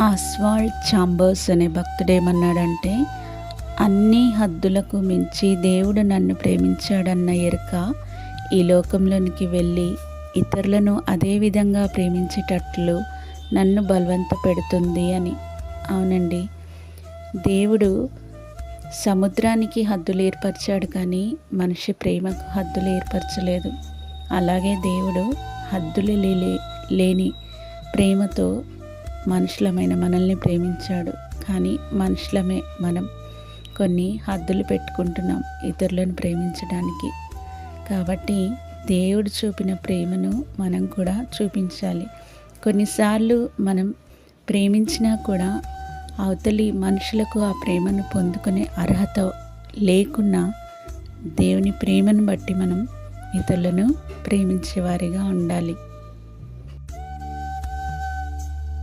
Oswald chambers అనే భక్తుడేమన్నాడంటే అన్ని హద్దులకు మించి దేవుడు నన్ను ప్రేమించాడన్న ఎరుక ఈ లోకంలోనికి వెళ్ళి ఇతరులను అదే విధంగా ప్రేమించేటట్లు నన్ను బలవంత పెడుతుంది అని. అవునండి. దేవుడు సముద్రానికి హద్దులు ఏర్పరిచాడు కానీ మనిషి ప్రేమకు హద్దులు ఏర్పరచలేదు. అలాగే దేవుడు హద్దులు లే- లేని ప్రేమతో మనుషులమైన మనల్ని ప్రేమించాడు. కానీ మనుషులమే మనం కొన్ని హద్దులు పెట్టుకుంటున్నాం ఇతరులను ప్రేమించడానికి. కాబట్టి దేవుడు చూపిన ప్రేమను మనం కూడా చూపించాలి. కొన్నిసార్లు మనం ప్రేమించినా కూడా అవతలి మనుషులకు ఆ ప్రేమను పొందుకునే అర్హత లేకున్నా దేవుని ప్రేమను బట్టి మనం ఇతరులను ప్రేమించేవారిగా ఉండాలి.